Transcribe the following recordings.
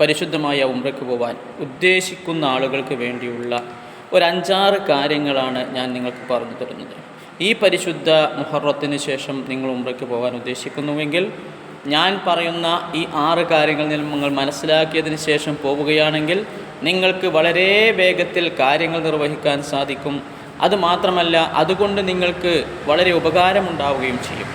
പരിശുദ്ധമായ ഉമ്രയ്ക്ക് പോവാൻ ഉദ്ദേശിക്കുന്ന ആളുകൾക്ക് വേണ്ടിയുള്ള ഒരു അഞ്ചാറ് കാര്യങ്ങളാണ് ഞാൻ നിങ്ങൾക്ക് പറഞ്ഞു തരുന്നത്. ഈ പരിശുദ്ധ മുഹറത്തിന് ശേഷം നിങ്ങൾ ഉമ്രയ്ക്ക് പോകാൻ ഉദ്ദേശിക്കുന്നുവെങ്കിൽ ഞാൻ പറയുന്ന ഈ ആറ് കാര്യങ്ങൾ നിങ്ങൾ മനസ്സിലാക്കിയതിന് ശേഷം പോവുകയാണെങ്കിൽ നിങ്ങൾക്ക് വളരെ വേഗത്തിൽ കാര്യങ്ങൾ നിർവഹിക്കാൻ സാധിക്കും. അതുമാത്രമല്ല അതുകൊണ്ട് നിങ്ങൾക്ക് വളരെ ഉപകാരമുണ്ടാവുകയും ചെയ്യും.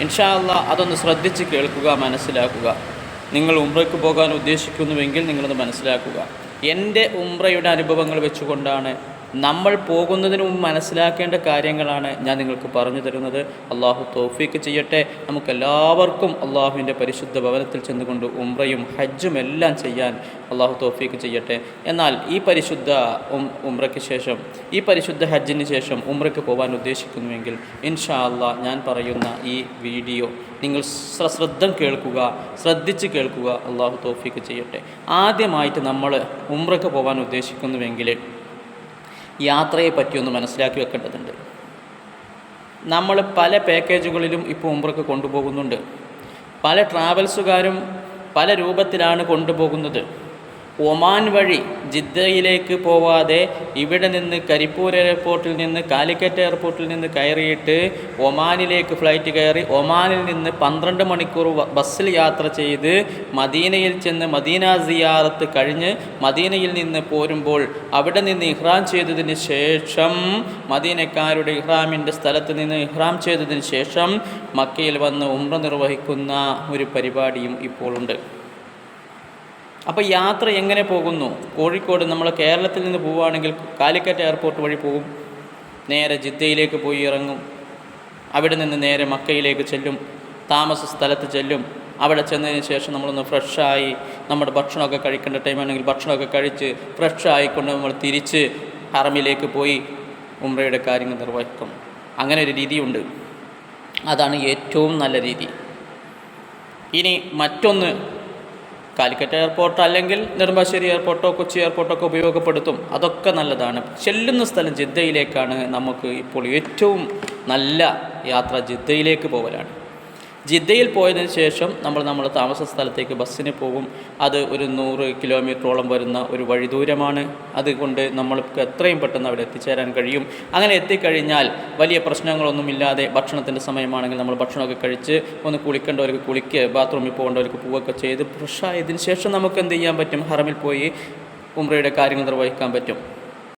ഇൻഷാ അള്ളാ അതൊന്ന് ശ്രദ്ധിച്ച് കേൾക്കുക മനസ്സിലാക്കുക. നിങ്ങൾ ഉംറയ്ക്ക് പോകാൻ ഉദ്ദേശിക്കുന്നുവെങ്കിൽ നിങ്ങളത് മനസ്സിലാക്കുക. എന്റെ ഉംറയുടെ അനുഭവങ്ങൾ വെച്ചുകൊണ്ടാണ് നമ്മൾ പോകുന്നതിന് മുമ്പ് മനസ്സിലാക്കേണ്ട കാര്യങ്ങളാണ് ഞാൻ നിങ്ങൾക്ക് പറഞ്ഞു തരുന്നത്. അള്ളാഹു തോഫീക്ക് ചെയ്യട്ടെ. നമുക്കെല്ലാവർക്കും അള്ളാഹുവിന്റെ പരിശുദ്ധ ഭവനത്തിൽ ചെന്നുകൊണ്ട് ഉംറയും ഹജ്ജും എല്ലാം ചെയ്യാൻ അള്ളാഹു തോഫീക്ക് ചെയ്യട്ടെ. എന്നാൽ ഈ പരിശുദ്ധ ഉം ഉംറയ്ക്ക് ശേഷം ഈ പരിശുദ്ധ ഹജ്ജിന് ശേഷം ഉംറയ്ക്ക് പോകാൻ ഉദ്ദേശിക്കുന്നുവെങ്കിൽ ഇൻഷാ അള്ളാഹ് ഞാൻ പറയുന്ന ഈ വീഡിയോ നിങ്ങൾ സശ്രദ്ധം കേൾക്കുക ശ്രദ്ധിച്ച് കേൾക്കുക. അള്ളാഹു തോഫീക്ക് ചെയ്യട്ടെ. ആദ്യമായിട്ട് നമ്മൾ ഉംറയ്ക്ക് പോകാൻ ഉദ്ദേശിക്കുന്നുവെങ്കിൽ യാത്രയെ പറ്റിയൊന്ന് മനസ്സിലാക്കി വെക്കേണ്ടതുണ്ട്. നമ്മൾ പല പാക്കേജുകളിലും ഇപ്പോൾ ഉംറയ്ക്ക് കൊണ്ടുപോകുന്നുണ്ട്. പല ട്രാവൽസുകാരും പല രൂപത്തിലാണ് കൊണ്ടുപോകുന്നത്. ഒമാൻ വഴി ജിദ്ദയിലേക്ക് പോവാതെ ഇവിടെ നിന്ന് കരിപ്പൂർ എയർപോർട്ടിൽ നിന്ന് കാലിക്കറ്റ് എയർപോർട്ടിൽ നിന്ന് കയറിയിട്ട് ഒമാനിലേക്ക് ഫ്ലൈറ്റ് കയറി ഒമാനിൽ നിന്ന് പന്ത്രണ്ട് മണിക്കൂർ ബസ്സിൽ യാത്ര ചെയ്ത് മദീനയിൽ ചെന്ന് മദീന സിയാറത്ത് കഴിഞ്ഞ് മദീനയിൽ നിന്ന് പോരുമ്പോൾ അവിടെ നിന്ന് ഇഹ്റാം ചെയ്തതിന് ശേഷം മദീനക്കാരുടെ ഇഹ്റാമിന്റെ സ്ഥലത്ത് നിന്ന് ഇഹ്റാം ചെയ്തതിന് ശേഷം മക്കയിൽ വന്ന് ഉമ്ര നിർവഹിക്കുന്ന ഒരു പരിപാടിയും ഇപ്പോൾ ഉണ്ട്. അപ്പോൾ യാത്ര എങ്ങനെ പോകുന്നു? കോഴിക്കോട് നമ്മൾ കേരളത്തിൽ നിന്ന് പോവുകയാണെങ്കിൽ കാലിക്കറ്റ് എയർപോർട്ട് വഴി പോകും. നേരെ ജിദ്ദയിലേക്ക് പോയി ഇറങ്ങും. അവിടെ നിന്ന് നേരെ മക്കയിലേക്ക് ചെല്ലും. താമസ സ്ഥലത്ത് ചെല്ലും. അവിടെ ചെന്നതിന് ശേഷം നമ്മളൊന്ന് ഫ്രഷായി നമ്മുടെ ഭക്ഷണമൊക്കെ കഴിക്കേണ്ട ടൈമാണെങ്കിൽ ഭക്ഷണമൊക്കെ കഴിച്ച് ഫ്രഷായിക്കൊണ്ട് നമ്മൾ തിരിച്ച് ഹറമിലേക്ക് പോയി ഉംറയുടെ കാര്യങ്ങൾ നിർവഹിക്കും. അങ്ങനെ ഒരു രീതിയുണ്ട്. അതാണ് ഏറ്റവും നല്ല രീതി. ഇനി മറ്റൊന്ന് കാലിക്കറ്റ് എയർപോർട്ട് അല്ലെങ്കിൽ നെടുമ്പാശ്ശേരി എയർപോർട്ടോ കൊച്ചി എയർപോർട്ടോ ഒക്കെ ഉപയോഗപ്പെടുത്തും. അതൊക്കെ നല്ലതാണ്. ചെല്ലുന്ന സ്ഥലം ജിദ്ദയിലേക്കാണ് നമുക്ക് ഇപ്പോൾ ഏറ്റവും നല്ല യാത്ര ജിദ്ദയിലേക്ക് പോകലാണ് ജിദ്ദയിൽ പോയതിന് ശേഷം നമ്മൾ നമ്മുടെ താമസ സ്ഥലത്തേക്ക് ബസ്സിന് പോകും. അത് ഒരു നൂറ് കിലോമീറ്ററോളം വരുന്ന ഒരു വഴി ദൂരമാണ്. അതുകൊണ്ട് നമ്മൾക്ക് എത്രയും പെട്ടെന്ന് അവിടെ എത്തിച്ചേരാൻ കഴിയും. അങ്ങനെ എത്തിക്കഴിഞ്ഞാൽ വലിയ പ്രശ്നങ്ങളൊന്നുമില്ലാതെ ഭക്ഷണത്തിന്റെ സമയമാണെങ്കിൽ നമ്മൾ ഭക്ഷണമൊക്കെ കഴിച്ച് ഒന്ന് കുളിക്കേണ്ടവർക്ക് കുളിക്ക് ബാത്റൂമിൽ പോകേണ്ടവർക്ക് പോവുകയൊക്കെ ചെയ്ത് ഫ്രഷായതിന് ശേഷം നമുക്ക് എന്ത് ചെയ്യാൻ പറ്റും? ഹറമിൽ പോയി ഉംറയുടെ കാര്യങ്ങൾ നിർവഹിക്കാൻ പറ്റും.